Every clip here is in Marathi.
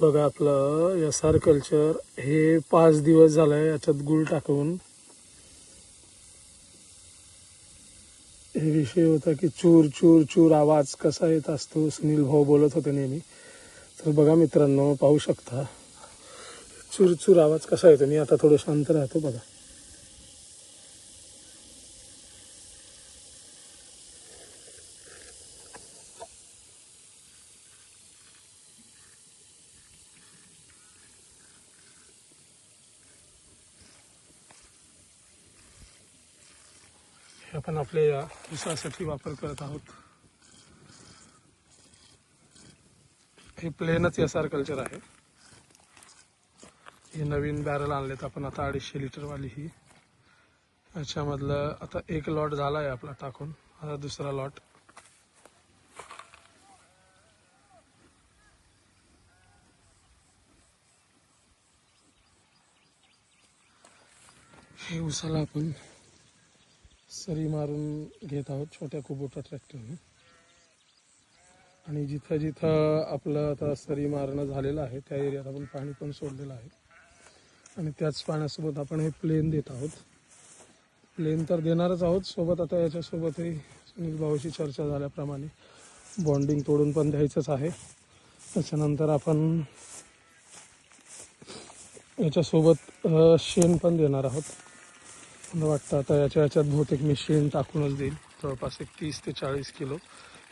बघा आपलं एस आर कल्चर हे पाच दिवस झालंय याच्यात गुळ टाकून. हे विषय होता की चूर चूर चूर आवाज कसा येत असतो सुनील भाऊ बोलत होते नेहमी. तर बघा मित्रांनो पाहू शकता. चूर चूर आवाज कसा येतो? मी आता थोडं शांत राहतो बघा. आपण आपल्या या ऊसासाठी वापर करत आहोत. हे प्लेनच एस आर कल्चर आहे. हे नवीन बॅरल आणलेत आपण. आता अडीचशे लिटरवाली ही. याच्यामधलं आता एक लॉट झाला आहे आपला टाकून. आता दुसरा लॉट हे उसाला आपण सरी मारून घेत आहोत छोट्या कुबोटा ट्रॅक्टरने आणि जिथं जिथं आपलं आता सरी मारणं झालेलं आहे त्या एरियात आपण पाणी पण सोडलेलं आहे. आणि त्याच पाण्यासोबत आपण हे प्लेन देत आहोत. प्लेन तर देणारच आहोत सोबत आता याच्यासोबतही सुनील भाऊशी चर्चा झाल्याप्रमाणे बॉन्डिंग तोडून पण द्यायचंच आहे. त्याच्यानंतर आपण याच्यासोबत शेण पण देणार आहोत. मला वाटतं. आता याच्या याच्यात बहुतेक मी टाकूनच देईल. जवळपास एक तीस ते चाळीस किलो.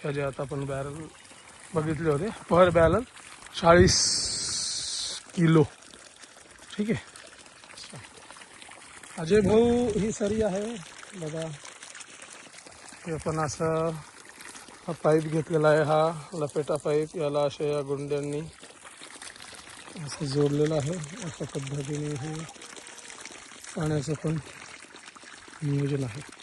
ह्या जे आता आपण बॅरल बघितले होते. पर बॅरल चाळीस किलो. ठीक आहे? अजय भाऊ ही सरी आहे. बघा. हे आपण असं हा पाईप घेतलेला आहे हा. लपेटा पाईप याला अशा या गुंड्यांनी असं जोडलेलं आहे. अशा पद्धतीने हे पाण्याचं पण नियोजन आहे.